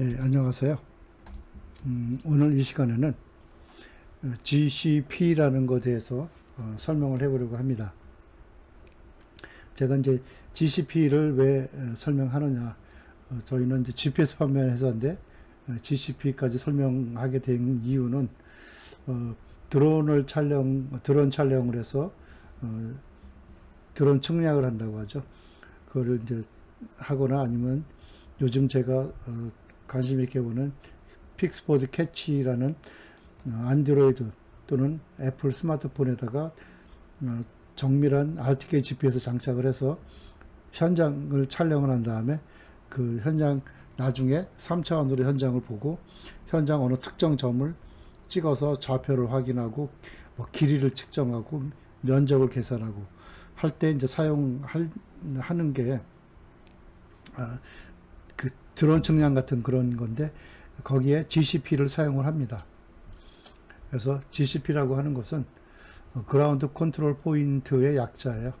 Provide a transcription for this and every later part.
예, 안녕하세요. 음, 오늘 이 시간에는 어, GCP라는 것에 대해서 어, 설명을 해보려고 합니다. 제가 이제 GCP를 왜 어, 설명하느냐. 어, 저희는 이제 GPS 판매하는 회사인데 어, GCP까지 설명하게 된 이유는 어, 드론을 촬영, 드론 촬영을 해서 어, 드론 측량을 한다고 하죠. 그거를 이제 하거나 아니면 요즘 제가 어, 관심 있게 보는 픽스보드 캐치라는 어, 안드로이드 또는 애플 스마트폰에다가 어, 정밀한 RTK GPS 장착을 해서 현장을 촬영을 한 다음에 그 현장 나중에 3차원으로 현장을 보고 현장 어느 특정 점을 찍어서 좌표를 확인하고 뭐 길이를 측정하고 면적을 계산하고 할 때 이제 사용할 하는 게 아, 그 드론 측량 같은 그런 건데 거기에 GCP를 사용을 합니다. 그래서 GCP라고 하는 것은 어, 그라운드 컨트롤 포인트의 약자예요.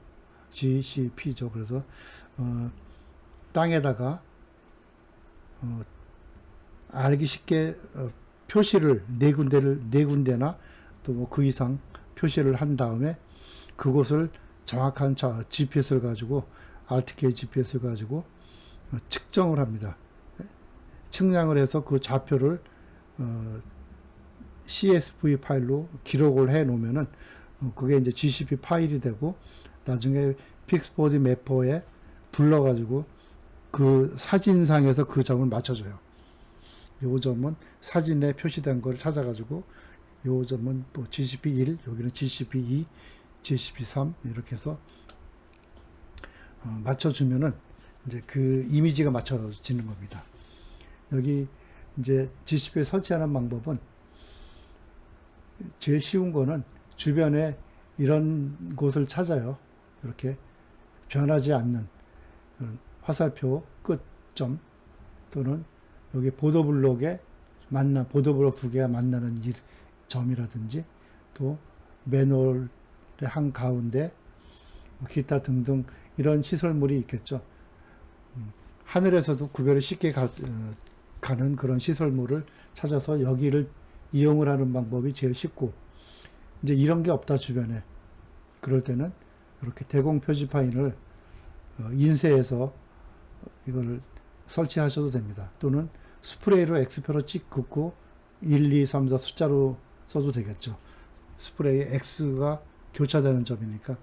GCP죠. 그래서 어, 땅에다가 어, 알기 쉽게 어, 표시를 네 군데를 네 군데나 또 뭐 그 이상 표시를 한 다음에 그곳을 정확한 자, GPS를 가지고 RTK GPS를 가지고 어, 측정을 합니다. 측량을 해서 그 좌표를 어, CSV 파일로 기록을 해 놓으면은 어, 그게 이제 GCP 파일이 되고 나중에 픽스보드 매퍼에 불러가지고 그 사진상에서 그 점을 맞춰줘요. 요 점은 사진에 표시된 걸 찾아가지고 요 점은 뭐 GCP 1, 여기는 GCP 2, GCP 3 이렇게 해서 어, 맞춰주면은 이제 그 이미지가 맞춰지는 겁니다. 여기 이제 GCP에 설치하는 방법은 제일 쉬운 거는 주변에 이런 곳을 찾아요. 이렇게 변하지 않는 화살표 끝점 또는 여기 보도블록에 만나 보도블록 두 개가 만나는 일, 점이라든지 또 맨홀의 한 가운데 뭐 기타 등등 이런 시설물이 있겠죠. 음, 하늘에서도 구별이 쉽게 가, 어, 가는 그런 시설물을 찾아서 여기를 이용을 하는 방법이 제일 쉽고 이제 이런 게 없다 주변에 그럴 때는 이렇게 대공 표지판을 어, 인쇄해서 이걸 설치하셔도 됩니다. 또는 스프레이로 X표로 찍 긋고 1, 2, 3, 4 숫자로 써도 되겠죠. 스프레이 X가 교차되는 점이니까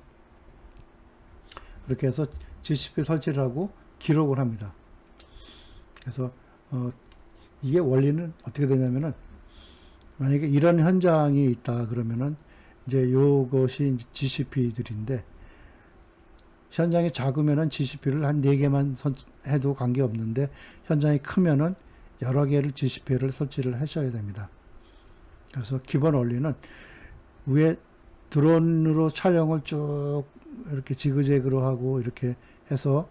이렇게 해서 GCP 설치를 하고 기록을 합니다. 그래서 어, 이게 원리는 어떻게 되냐면은 만약에 이런 현장이 있다 그러면은 이제 요것이 GCP들인데 현장이 작으면은 GCP를 한 4개만 해도 관계없는데 현장이 크면은 여러 개를 GCP를 설치를 하셔야 됩니다. 그래서 기본 원리는 위에 드론으로 촬영을 쭉 이렇게 지그재그로 하고 이렇게 해서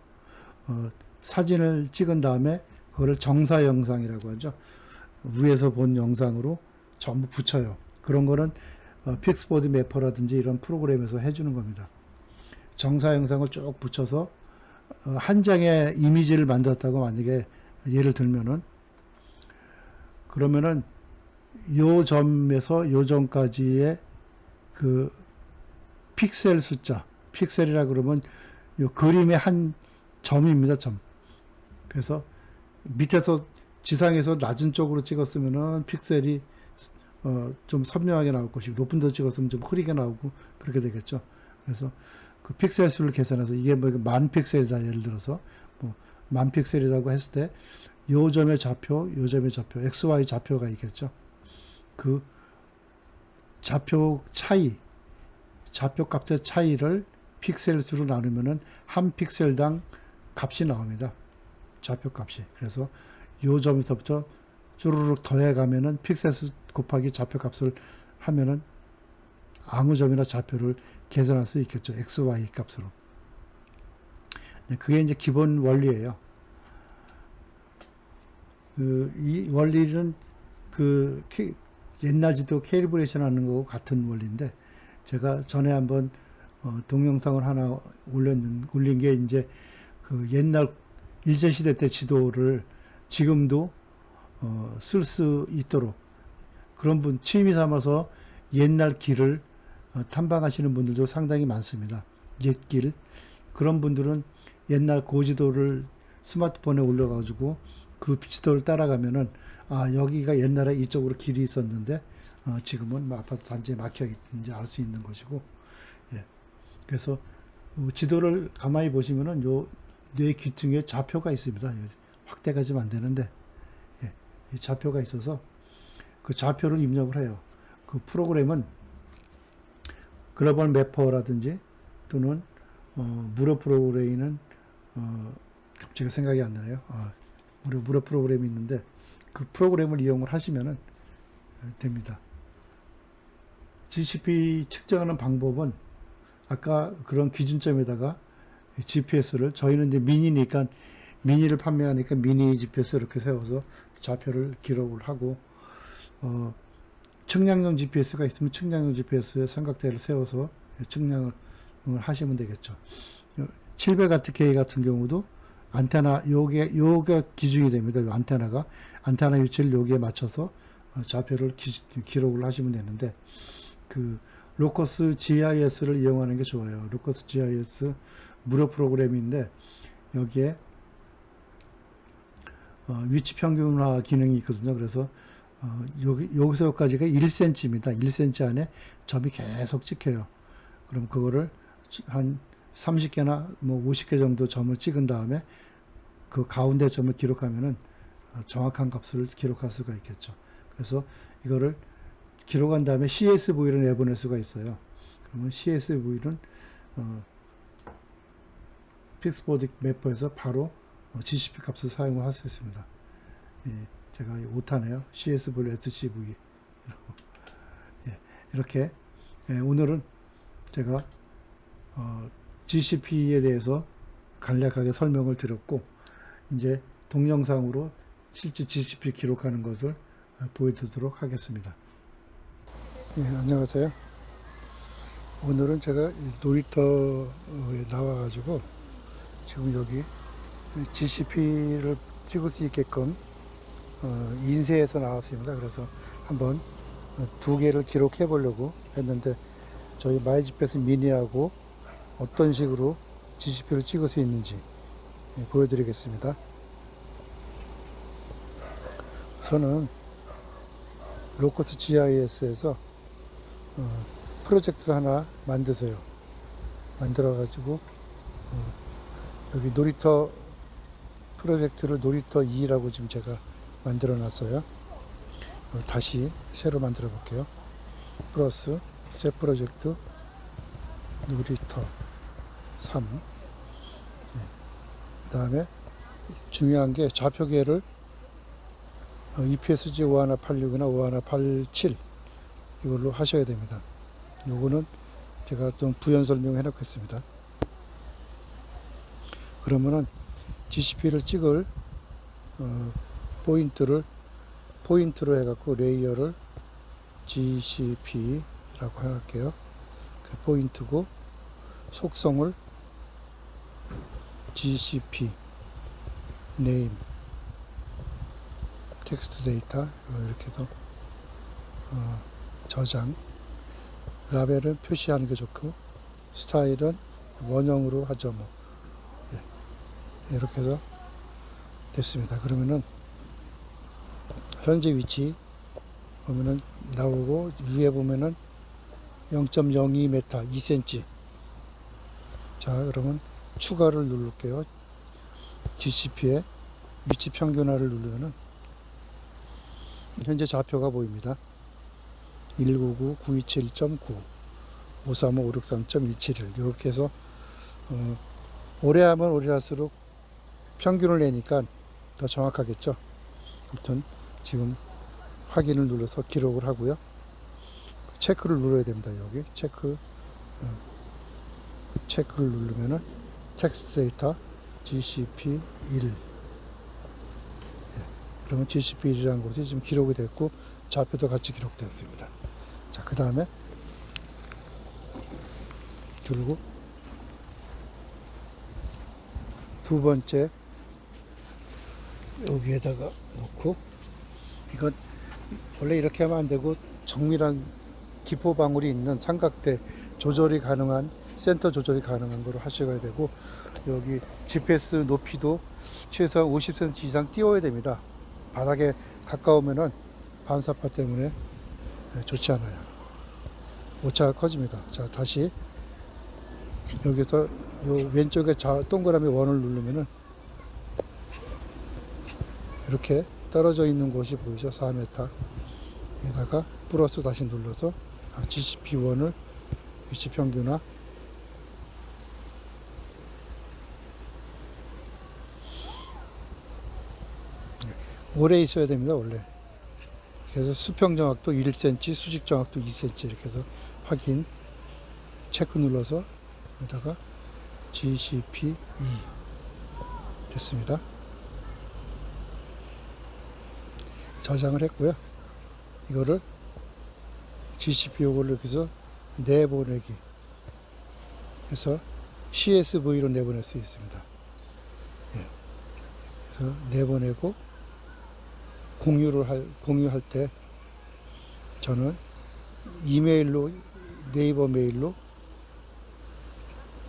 어, 사진을 찍은 다음에 그거를 정사 영상이라고 하죠. 위에서 본 영상으로 전부 붙여요. 그런 거는 어, 픽스보드 매퍼라든지 이런 프로그램에서 해주는 겁니다. 정사 영상을 쭉 붙여서 어, 한 장의 이미지를 만들었다고 만약에 예를 들면은 그러면은 요 점에서 요 점까지의 그 픽셀 숫자, 픽셀이라 그러면 요 그림의 한 점입니다, 점. 그래서 밑에서 지상에서 낮은 쪽으로 찍었으면은 픽셀이 어, 좀 선명하게 나올 것이고 높은 데 찍었으면 좀 흐리게 나오고 그렇게 되겠죠. 그래서 그 픽셀 수를 계산해서 이게 뭐 만 픽셀이다 예를 들어서 뭐 만 픽셀이라고 했을 때 요 점의 좌표, 요 점의 좌표, XY 좌표가 있겠죠. 그 좌표 차이, 좌표 값의 차이를 픽셀 수로 나누면은 한 픽셀당 값이 나옵니다. 좌표 값이. 그래서 요 점에서부터 쭈르륵 더해 가면은 픽셀 수 곱하기 좌표 값을 하면은 아무 점이나 좌표를 계산할 수 있겠죠. XY 값으로. 네, 그게 이제 기본 원리예요. 그, 이 원리는 그, 키- 옛날 지도 캐리브레이션 하는 거고 같은 원리인데, 제가 전에 한번, 어, 동영상을 하나 올렸는, 올린 게 이제 그 옛날 일제시대 때 지도를 지금도, 어, 쓸 수 있도록 그런 분 취미 삼아서 옛날 길을 어, 탐방하시는 분들도 상당히 많습니다. 옛길 그런 분들은 옛날 고지도를 스마트폰에 올려가지고 그 지도를 따라가면은 아 여기가 옛날에 이쪽으로 길이 있었는데 어, 지금은 뭐 아파트 단지에 막혀 있는지 알 수 있는 것이고 예. 그래서 요 지도를 가만히 보시면은 요 뇌 귀퉁이에 좌표가 있습니다. 예, 확대가 좀 안 되는데 예. 이 좌표가 있어서 그 좌표를 입력을 해요. 그 프로그램은 글로벌 매퍼라든지 또는 어, 무료 프로그램은 어, 갑자기 생각이 안 나네요. 아, 무료 무료 프로그램이 있는데 그 프로그램을 이용을 하시면은 어, 됩니다. GCP 측정하는 방법은 아까 그런 기준점에다가 GPS를 저희는 이제 미니니까 미니를 판매하니까 미니 GPS 이렇게 세워서 좌표를 기록을 하고 어, 측량용 GPS가 있으면 측량용 GPS에 삼각대를 세워서 측량을 하시면 되겠죠. 700ATK 같은 경우도 안테나 요게 요게 기준이 됩니다. 요 안테나가 안테나 위치를 여기에 맞춰서 어, 좌표를 기, 기록을 하시면 되는데 그 로커스 GIS를 이용하는 게 좋아요. 로커스 GIS 무료 프로그램인데 여기에 어, 위치 평균화 기능이 있거든요. 그래서 어, 여기 여기서 여기까지가 1cm입니다. 1cm 안에 점이 계속 찍혀요. 그럼 그거를 한 30개나 뭐 50개 정도 점을 찍은 다음에 그 가운데 점을 기록하면은 어, 정확한 값을 기록할 수가 있겠죠. 그래서 이거를 기록한 다음에 CSV를 내보낼 수가 있어요. 그러면 CSV는 어, 픽스보드 매퍼에서 바로 어, GCP 값을 사용을 할 수 있습니다. 예, 제가 오타네요. CSV, SCV. 예, 이렇게 예, 오늘은 제가 어, GCP에 대해서 간략하게 설명을 드렸고 이제 동영상으로 실제 GCP 기록하는 것을 어, 보여드리도록 하겠습니다. 예, 안녕하세요. 오늘은 제가 이 놀이터에 나와가지고 지금 여기 GCP를 찍을 수 있게끔 어, 인쇄해서 나왔습니다. 그래서 한번 어, 두 개를 기록해 보려고 했는데 저희 마이집에서 미니하고 어떤 식으로 GCP를 찍을 수 있는지 예, 보여드리겠습니다. 저는 로커스 GIS에서 어, 프로젝트를 하나 만드세요. 만들어가지고 어, 여기 놀이터 프로젝트를 놀이터 2라고 지금 제가 만들어 놨어요. 다시 새로 만들어 볼게요. 플러스 새 프로젝트 놀이터 3. 그 다음에 중요한 게 좌표계를 어, EPSG 5186이나 5187 이걸로 하셔야 됩니다. 요거는 제가 좀 부연 설명해 놓겠습니다. 그러면은 GCP를 찍을 어, 포인트를 포인트로 해갖고 레이어를 GCP라고 할게요. 그 포인트고 속성을 GCP name 텍스트 데이터 이렇게 해서 어, 저장 라벨은 표시하는 게 좋고 스타일은 원형으로 하죠 뭐 예. 이렇게 해서 됐습니다. 그러면은 현재 위치 보면은 나오고 위에 보면은 0.02m 2cm 자 그러면 추가를 누를게요. GCP에 위치 평균화를 누르면은 현재 좌표가 보입니다. 199-927.9 535-563.171 이렇게 해서 어, 오래 하면 오래 할수록 평균을 내니까 더 정확하겠죠? 아무튼 지금 확인을 눌러서 기록을 하고요. 체크를 눌러야 됩니다 여기. 체크 어, 체크를 누르면은 텍스트 데이터 GCP 1 예, 그러면 GCP 1이라는 곳이 지금 기록이 됐고 좌표도 같이 기록되었습니다. 자, 그 다음에 들고 두 번째 여기에다가 놓고 이건 원래 이렇게 하면 안 되고 정밀한 기포 방울이 있는 삼각대 조절이 가능한 센터 조절이 가능한 거로 하셔야 되고 여기 GPS 높이도 최소한 50cm 이상 띄워야 됩니다. 바닥에 가까우면은 반사파 때문에 좋지 않아요. 오차가 커집니다. 자 다시 여기서 요 왼쪽에 자, 동그라미 원을 누르면은 이렇게 떨어져 있는 곳이 보이죠? 4m. 에다가 플러스 다시 눌러서 GCP1을 위치 평균화 오래 있어야 됩니다, 원래. 그래서 수평 정확도 1cm, 수직 정확도 2cm 이렇게 해서 확인 체크 눌러서 여기다가 GCP2 됐습니다. 저장을 했고요. 이거를 GCP 요걸 여기서 내보내기 해서 CSV로 내보낼 수 있습니다. 예. 그래서 내보내고 공유를 할, 공유할 때 저는 이메일로 네이버 메일로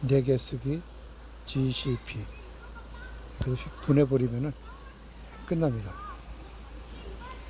4개 쓰기 GCP 그래서 보내버리면은 끝납니다.